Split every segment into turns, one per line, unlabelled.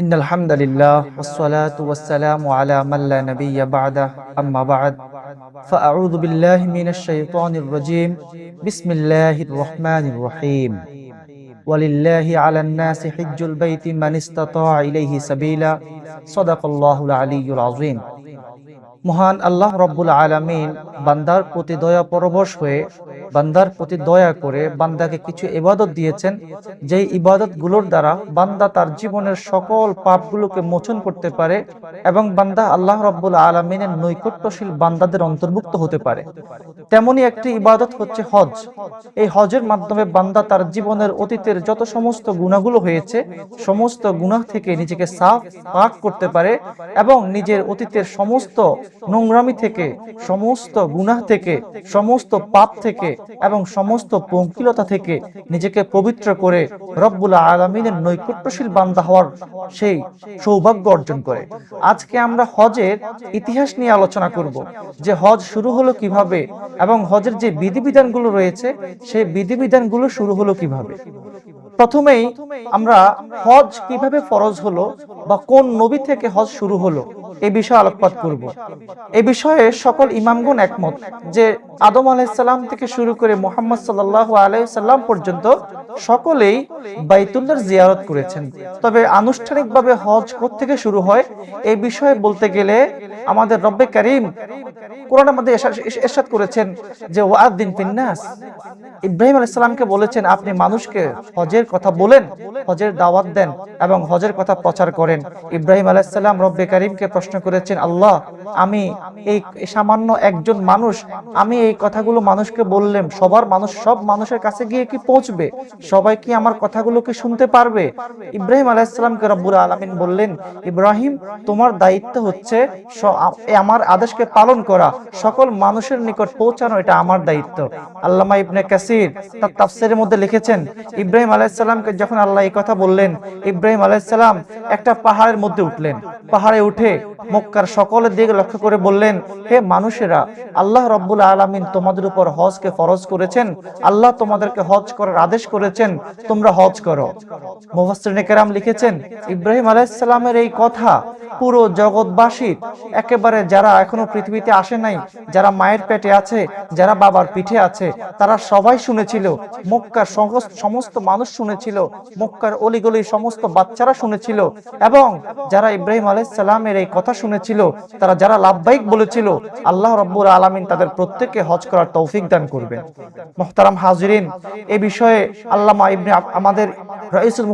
إن الحمد لله والصلاة والسلام على من لا نبي بعده. أما بعد فأعوذ بالله من الشيطان الرجيم. بسم الله الرحمن الرحيم. ولله على الناس حج البيت من استطاع إليه سبيلا. صدق الله العلي العظيم. মহান আল্লাহ রব্বুল আলামিন বান্দার প্রতি দয়া পরবশ হয়ে, বান্দার প্রতি দয়া করে বান্দাকে কিছু ইবাদত দিয়েছেন, যেই ইবাদতগুলোর দ্বারা বান্দা তার জীবনের সকল পাপগুলোকে মোচন করতে পারে এবং বান্দা আল্লাহ রব্বুল আলমিনের নৈকট্যশীল বান্দাদের অন্তর্ভুক্ত হতে পারে। তেমনি একটি ইবাদত হচ্ছে হজ। এই হজের মাধ্যমে বান্দা তার জীবনের অতীতের যত সমস্ত গুণাগুলো হয়েছে, সমস্ত গুনাহ থেকে নিজেকে সাফ পাক করতে পারে এবং নিজের অতীতের সমস্ত নোংরামি থেকে, সমস্ত গুনাহ থেকে, সমস্ত পাপ থেকে এবং সমস্ত পঙ্কিলতা থেকে নিজেকে পবিত্র করে রব্বুল আলমিনের নৈকট্যশীল বান্দা হওয়ার সেই সৌভাগ্য অর্জন করে। আজকে আমরা হজের ইতিহাস নিয়ে আলোচনা করব যে হজ শুরু হলো কীভাবে এবং হজের যে বিধিবিধানগুলো রয়েছে, সেই বিধিবিধানগুলো শুরু হলো কীভাবে? প্রথমেই আমরা হজ কীভাবে ফরজ হলো বা কোন নবী থেকে হজ শুরু হলো এই বিষয়ে আলোকপাত করব। এই বিষয়ে সকল ইমামগণ একমত যে আদম আলাইসাল্লাম থেকে শুরু করে মোহাম্মদ সাল্লাহ আলাইসাল্লাম পর্যন্ত সকলেই বাইতুল্লার জিয়ারত করেছেন। তবে আনুষ্ঠানিকভাবে হজ থেকে শুরু হয়? এই বিষয়ে বলতে গেলে আমাদের রব্বে করিম কোরআন আমাদের এরশাদ করেছেন যে ওয়াদ্দিন ফিন্নাস ইব্রাহিম আলাইসাল্লামকে বলেছেন, আপনি মানুষকে হজের কথা বলেন, হজের দাওয়াত দেন এবং হজের কথা প্রচার করেন। ইব্রাহিম আলাইসাল্লাম রব্বে করিমকে প্রশ্ন করেছেন, আল্লাহ, আমি এই সামান্য একজন মানুষ, আমি এই কথাগুলো মানুষকে বললাম, সবার মানুষ, সব মানুষের কাছে গিয়ে কি পৌঁছবে? সবাই কি আমার কথাগুলোকে শুনতে পারবে? ইব্রাহিম আলাইসাল্লামকে রব্বুল আলমিন বললেন, ইব্রাহিম, তোমার দায়িত্ব হচ্ছে আমার আদেশকে পালন করা। সকল মানুষের নিকট পৌঁছানো, এটা আমার দায়িত্ব। আল্লামা ইবনে কাসির তার তাফসিরের মধ্যে লিখেছেন, ইব্রাহিম আলাইসাল্লামকে যখন আল্লাহ এই কথা বললেন, ইব্রাহিম আলাইসাল্লাম একটা পাহাড়ের মধ্যে উঠলেন। পাহাড়ে উঠে মক্কার সকলের দিকে লক্ষ্য করে বললেন, হে মানুষেরা, আল্লাহ রব্বুল আলমিন তোমাদের উপর হজকে ফরজ করেছেন। আল্লাহ তোমাদেরকে হজ করার আদেশ করেছেন। তোমরা হজ করো। মুহাসিরাম লিখেছেন, ইব্রাহিম আলাইসাল্লামের এই কথা পুরো জগৎবাসীর একেবারে যারা এখনও পৃথিবীতে আসে নাই, যারা মায়ের পেটে আছে, যারা বাবার পিঠে আছে, তারা সবাই শুনেছিল, মক্কার সমস্ত মানুষ শুনেছিল, মক্কার অলিগলি সমস্ত বাচ্চারা শুনেছিল এবং যারা ইব্রাহিম আলাইসাল্লামের এই কথা শুনেছিল, তারা যারা লাভবাহিক বলেছিল, আল্লাহ রব্বুর আলমিন তাদের প্রত্যেককে হজ করার তৌফিক দান করবেন। মোহতারাম হাজরিন, এ বিষয়ে আল্লামা ইবনে আমাদের রইসুল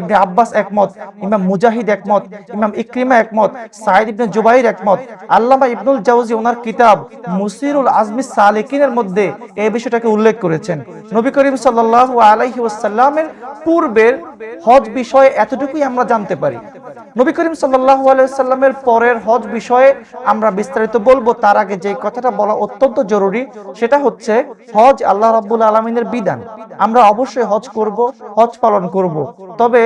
ইবনে আব্বাস একমত, ইমাম মুজাহিদ একমত, ইমাম ইকরিমা একমত সাইদ ইবনে জুবাইর একমত। আল্লামা ইবনুল ওনার কিতাব মুসিরুল আজমি সালিকিনের মধ্যে এই বিষয়টাকে উল্লেখ করেছেন। নবী করিম সাল্লাল্লাহু আলাইহি ওয়াসাল্লামের পূর্বের হজ বিষয়ে এতটুকুই আমরা জানতে পারি। নবী করিম সাল্লাল্লাহু আলাইহি সাল্লামের পরের হজ বিষয়ে আমরা বিস্তারিত বলব। তার আগে যে কথাটা বলা অত্যন্ত জরুরি, সেটা হচ্ছে হজ আল্লাহ রাব্বুল আলামিনের বিধান। আমরা অবশ্যই হজ করব, হজ পালন করব। তবে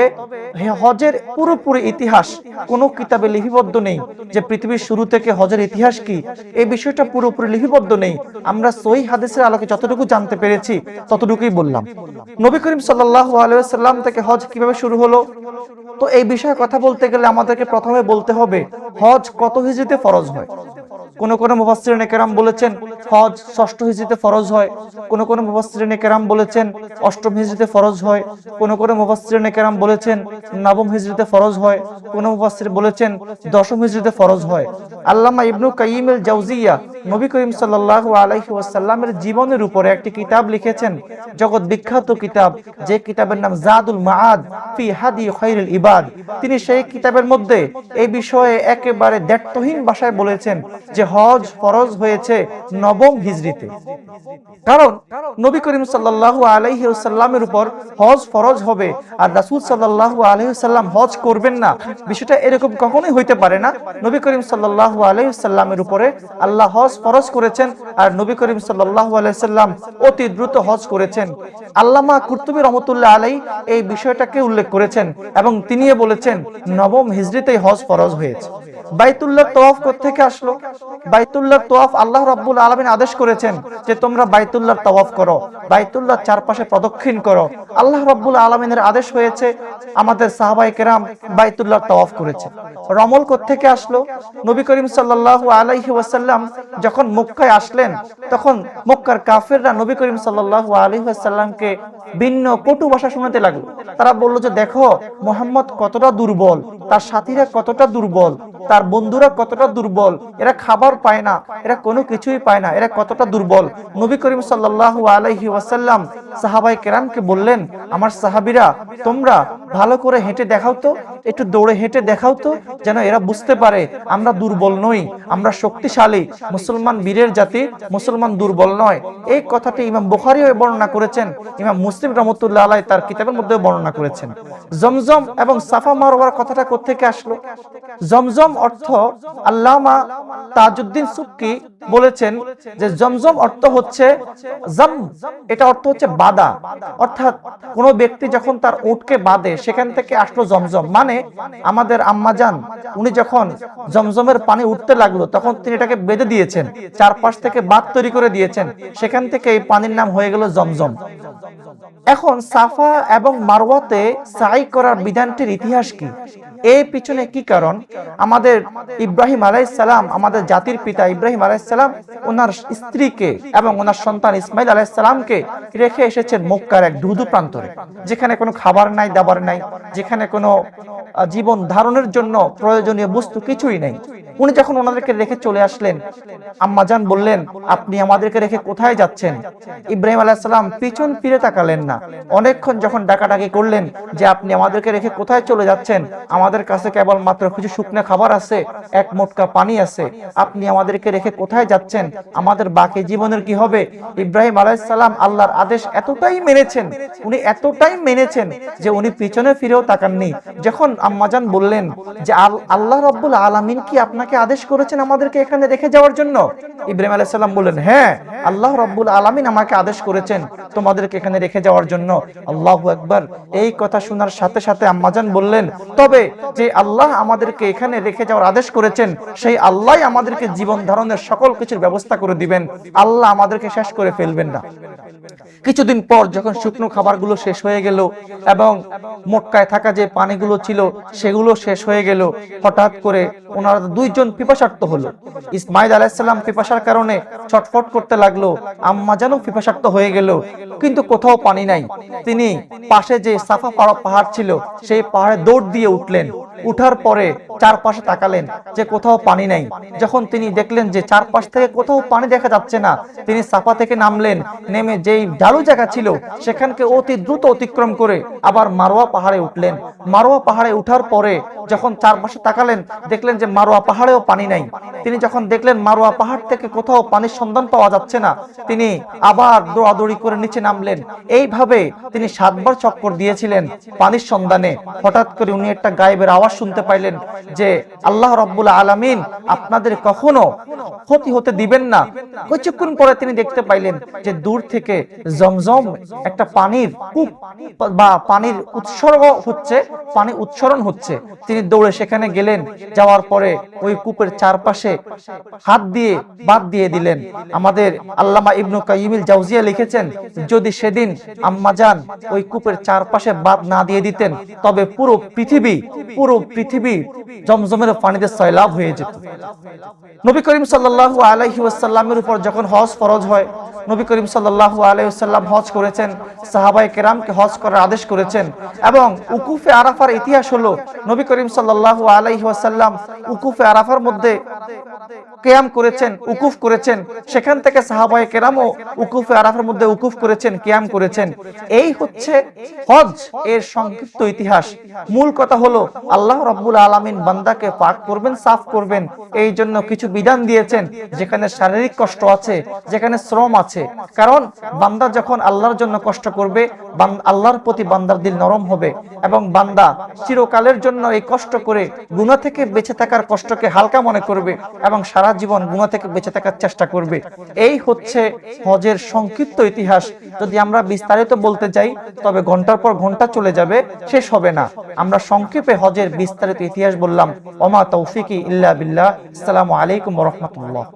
হজের পুরোপুরি ইতিহাস, কোন কিতাবে লিপিবদ্ধ নেই যে পৃথিবীর শুরু থেকে হজের ইতিহাস কি। এই বিষয়টা পুরোপুরি লিপিবদ্ধ নেই। আমরা সহি হাদিসের আলোকে যতটুকু জানতে পেরেছি, ততটুকুই বললাম। নবী করিম সাল্লাল্লাহু আলাইহি সাল্লাম থেকে হজ কীভাবে শুরু হলো? তো এই বিষয়ে কথা বলতে গেলে আমাদেরকে প্রথমে বলতে হবে, হজ কত হিজড়িতে ফরজ হয়? কোন কোন মুফাসসিরিন কেরাম বলেছেন হজ ষষ্ঠ হিজরিতে ফরজ হয়, কোন কোন মুফাসসিরিন কেরাম বলেছেন অষ্টম হিজরিতে ফরজ হয়, কোন কোন মুফাসসিরিন কেরাম বলেছেন নবম হিজরিতে ফরজ হয়, কোন মুফাসসির বলেছেন দশম হিজরিতে ফরজ হয়। আল্লামা ইবনু কাইয়িম আল জাওজিয়া নবী করিম সাল্লাল্লাহু আলাইহি ওয়াসাল্লামের জীবনের উপরে একটি কিতাব লিখেছেন, জগৎ বিখ্যাত কিতাব, যে কিতাবের নাম জাদুল মাআদ ফি হাদি খায়রুল ইবাদ। তিনি সেই কিতাবের মধ্যে এই বিষয়ে একেবারে দ্ব্যর্থহীন ভাষায় বলেছেন যে হজ ফরজ হয়েছে নবম হিজরিতে কারণ নবী করিম সাল্লাল্লাহু আলাইহি ওয়াসাল্লামের উপর হজ ফরজ হবে আর রাসূল সাল্লাল্লাহু আলাইহি ওয়াসাল্লাম হজ করবেন না। বিষয়টা এরকম কখনোই হইতে পারে না। নবী করিম সাল্লাল্লাহু আলাইহি ওয়াসাল্লামের উপরে আল্লাহ হজ ফরজ করেছেন আর নবী করিম সাল্লাল্লাহু আলাইহি সাল্লাম অতি দ্রুত হজ করেছেন। আল্লামা কুর্তুবী রহমতুল্লাহ আলাই এই বিষয়টাকে উল্লেখ করেছেন এবং তিনিও বলেছেন, নবম হিজরিতেই হজ ফরজ হয়েছে। বাইতুল্লাহ তওয়াফ থেকে আসলো? বাইতুল্লাহ তওয়াফ আল্লাহ রাব্বুল আলামিন আদেশ করেছেন যে তোমরা বাইতুল্লাহ তওয়াফ করো, বাইতুল্লাহ চারপাশে প্রদক্ষিণ করো। আল্লাহ রাব্বুল আলামিনের আদেশ হয়েছে, আমাদের সাহাবায়ে কেরাম বাইতুল্লাহ তওয়াফ করেছে। রমল থেকে আসলো? নবী করিম সাল্লাল্লাহু আলাইহি ওয়াসাল্লাম যখন মক্কায় আসলেন, তখন মক্কার কাফেররা নবী করিম সাল্লাল্লাহু আলাইহি ওয়াসাল্লামকে ভিন্ন কটু ভাষা শোনাতে লাগল। তারা বলল যে, দেখো, মোহাম্মদ কতটা দুর্বল, তার সাথীরা কতটা দুর্বল তার বন্ধুরা কতটা দুর্বল, এরা খাবার পায় না, এরা কোনো কিছুই পায় না, এরা কতটা দুর্বল। নবী করিম সাল্লাহ আলহি ওয়াসাল্লাম সাহাবাই কেরামকে বললেন, আমার সাহাবীরা, তোমরা ভালো করে হেঁটে দেখাও তো, একটু দৌড়ে হেঁটে দেখাও তো, যেন এরা বুঝতে পারে আমরা দুর্বল নই, আমরা শক্তিশালী, মুসলমান বীরের জাতি, মুসলমান দুর্বল নয়। এই কথাটি ইমাম বুখারীও বর্ণনা করেছেন, ইমাম মুসলিম রহমতুল্লাহ আলাই তার কিতাবের মধ্যে বর্ণনা করেছেন। জমজম এবং সাফা মারওয়ার কথাটা কোত্থেকে আসলো? জমজম অর্থ আল্লামা তাজউদ্দিন সুক্কি বলেছেন যে জমজম অর্থ হচ্ছে জম, এটা অর্থ হচ্ছে বাদা অর্থাৎ কোন ব্যক্তি যখন তার উটকে বাঁধে, সেখান থেকে আসলো জমজম। মানে আমাদের আম্মাজান উনি যখন জমজমের পানি উঠতে লাগল, তখন তিনি এটাকে বেঁধে দিয়েছেন, চারপাশ থেকে বাঁধ তৈরি করে দিয়েছেন। সেখান থেকে এই পানির নাম হয়ে গেল জমজম। এখন সাফা এবং মারওয়াতে সাই করার বিধানটির ইতিহাস কি? এর পিছনে কি কারণ? আমাদের ইব্রাহিম আলাইসালাম আমাদের জাতির পিতা ইব্রাহিম আলাইসালাম ওনার স্ত্রীকে এবং ওনার সন্তান ইসমাইল আলাইসালামকে রেখে এসেছেন মক্কার এক ধুধু প্রান্তরে, যেখানে কোনো খাবার নাই, দাবার নাই, যেখানে কোনো জীবন ধারণের জন্য প্রয়োজনীয় বস্তু কিছুই নেই। উনি যখন ওনাদেরকে রেখে চলে আসলেন আম্মাজান বললেন, আপনি আমাদেরকে রেখে কোথায় যাচ্ছেন? ইব্রাহিম আলাইসালাম পিছন ফিরে তাকালেন না। অনেকক্ষণ যখন ডাকাডাকি করলেন যে, আপনি আমাদেরকে রেখে কোথায় চলে যাচ্ছেন? আমাদের কাছে কেবল মাত্র কিছু শুকনো খাবার আছে, এক মোটকা পানি আছে। আপনি আমাদেরকে রেখে কোথায় যাচ্ছেন? আমাদের বাকি জীবনের কি হবে? ইব্রাহিম আলাইসালাম আল্লাহর আদেশ এতটাই মেনেছেন, উনি এতটাই মেনেছেন যে, উনি পিছনে ফিরেও তাকাননি। যখন আম্মাজান বললেন যে, আল- আল্লাহ রব্বুল আলামিন কি আপনাকে আদেশ করেছেন আমাদেরকে এখানে রেখে যাওয়ার জন্য। ইব্রাহিম আলাইসাল্লাম বললেন হ্যাঁ আল্লাহ রব্বুল আলামিন আমাকে আদেশ করেছেন তোমাদেরকে এখানে রেখে যাওয়ার জন্য। আল্লাহ একবার এই কথা শোনার সাথে সাথে আম্মাজান বললেন, তবে যে আল্লাহ আমাদেরকে এখানে রেখে যাওয়ার আদেশ করেছেন, সেই আল্লাহ আমাদেরকে জীবন ধারণের সকল কিছুর ব্যবস্থা করে দিবেন। আল্লাহ আমাদেরকে শেষ করে ফেলবেন না। কিছুদিন পর যখন শুকনো খাবারগুলো শেষ হয়ে গেল এবং মক্কায় থাকা যে পানিগুলো ছিল, সেগুলো শেষ হয়ে গেল, হঠাৎ করে ওনারা দুইজন পিপাসার্থ হলো। ইসমাইল আলাহিসাল্লাম পিপাসার কারণে ছটফট করতে লাগল। আম্মা যেন পিপাসার্থ হয়ে গেল, কিন্তু কোথাও পানি নাই। তিনি পাশে যে সাফা পাহাড় ছিল, সেই পাহাড়ে দৌড় দিয়ে উঠলেন। উঠার পরে চারপাশে তাকালেন, যে কোথাও পানি নাই। যখন তিনি দেখলেন যে চারপাশ থেকে কোথাও পানি দেখা যাচ্ছে না, তিনি সাফা থেকে নামলেন, নেমে যেই ঢালু জায়গা ছিল, সেখানকে অতি দ্রুত অতিক্রম করে আবার মারোয়া পাহাড়ে উঠলেন। মারোয়া পাহাড়ে উঠার পরে যখন চারপাশে তাকালেন, দেখলেন যে মারোয়া পাহাড়েও পানি নাই। তিনি যখন দেখলেন মারোয়া পাহাড় থেকে কোথাও পানির সন্ধান পাওয়া যাচ্ছে না, তিনি আবার দৌড়াদৌড়ি করে নিচে নামলেন। এইভাবে তিনি সাতবার চক্কর দিয়েছিলেন পানির সন্ধানে। হঠাৎ করে উনি একটা গায়েবের আওয়াজ শুনতে পাইলেন যে আল্লাহ রব্বুল আলামিন আপনাদের কখনো ক্ষতি হতে দিবেন না। কিছুক্ষণ পরে তিনি দেখতে পাইলেন যে দূর থেকে জমজম একটা পানির কূপ বা পানির উৎসর্গ হচ্ছে, পানি উচ্চারণ হচ্ছে। তিনি দৌড়ে সেখানে গেলেন, যাওয়ার পরে ওই কূপের চারপাশে হাত দিয়ে বাদ দিয়ে দিলেন। আমাদের আল্লামা ইবনু কাইমিল জাউজিয়া লিখেছেন, যদি সেদিন আম্মাজান ওই কূপের চারপাশে বাদ না দিয়ে দিতেন, তবে পুরো পৃথিবী, পুরো পৃথিবী জমজমের পানিতে সয়লাভ হয়ে যেত। নবী করিম সাল্লাল্লাহু আলাইহি ওয়াসাল্লামের উপর যখন হজ ফরজ হয়, নবী করিম সাল্লাল্লাহু আলাইহি ওয়াসাল্লাম হজ করেছেন, সাহাবায়ে কেরামকে হজ করার আদেশ করেছেন এবং উকুফে আরাফার ইতিহাস হলো, নবী করিম সাল্লাল্লাহু আলাইহি ওয়াসাল্লাম উকুফে আরাফার মধ্যে কেয়াম করেছেন, উকুফ করেছেন। সেখান থেকে সাহাবায়ে কেরামও উকুফে আরাফার মধ্যে উকুফ করেছেন, কেয়াম করেছেন। এই হচ্ছে হজ, এর সংক্ষিপ্ত ইতিহাস। মূল কথা হলো, আল্লাহ রাব্বুল আলামিন বান্দাকে পাক করবেন, সাফ করবেন। এই জন্য কিছু বিধান দিয়েছেন, যেখানে শারীরিক কষ্ট আছে, যেখানে শ্রম আছে। কারণ বান্দা যখন আল্লাহর জন্য কষ্ট করবে আল্লাহর প্রতি বান্দার দিল নরম হবে। এবং বান্দা চিরকালের জন্য এই কষ্ট করে গুনাহ থেকে বেঁচে থাকার কষ্টকে হালকা মনে করবে এবং সারা জীবন গুনাহ থেকে বেঁচে থাকার চেষ্টা করবে। এই হচ্ছে হজের সংক্ষিপ্ত ইতিহাস। যদি আমরা বিস্তারিত বলতে যাই, তবে ঘণ্টার পর ঘণ্টা চলে যাবে, শেষ হবে না। আমরা সংক্ষেপে হজের বিস্তারিত ইতিহাস বললাম। ওমা তৌফিকি ইল্লা বিল্লাহ। আসসালামু আলাইকুম ওয়া রাহমাতুল্লাহ।